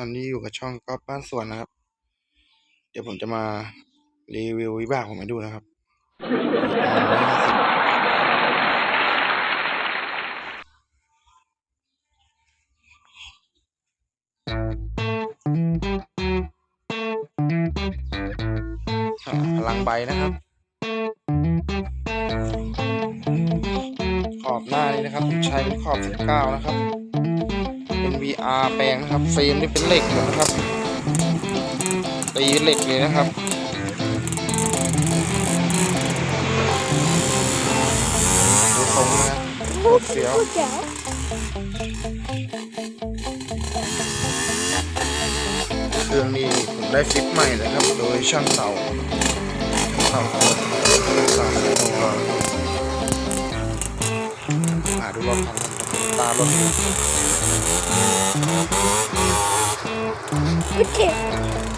ตอนนี้อยู่กับช่องก๊อฟบ้านสวนนะครับ เดี๋ยวผมจะมารีวิววิบากผมมาดูนะครับ พลังใบนะครับ ขอบหน้านี้นะครับผมใช้เป็นขอบ 19 นะครับ เป็น VR แปลงนะครับเฟรมนี่เป็นเหล็กหมดนะครับตีเหล็กเลยนะครับดูทรงนะโคตรเสียวเครื่องนี้ผมได้ฟิตใหม่เลยครับ โดยช่างเต่าช่างเต่าครับเต่าของเราหาดูรถคันนั้นครับตารถ โ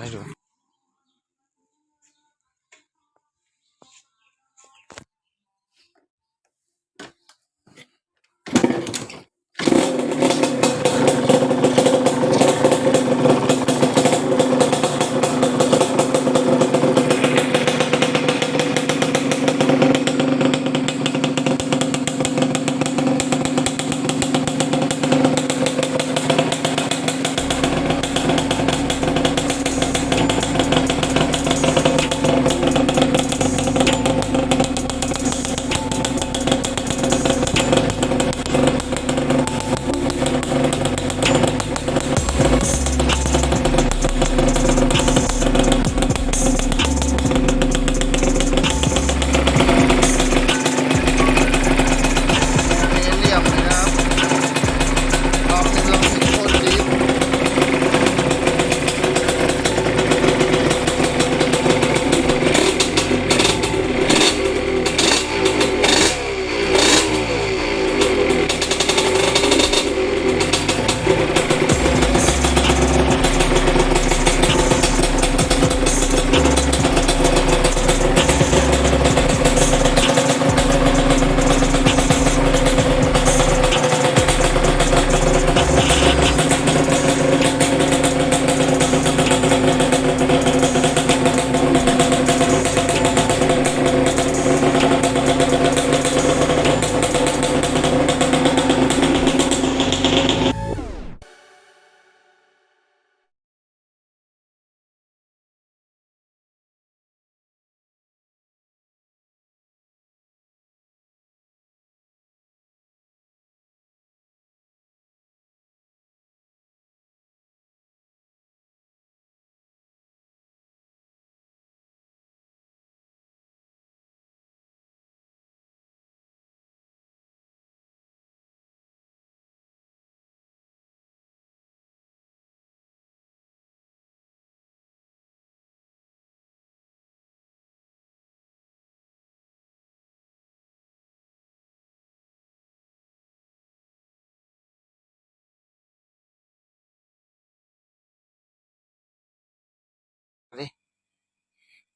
แล้ว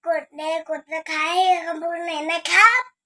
กดแดงกดตะไคร้ให้คำพูดหน่อยนะครับ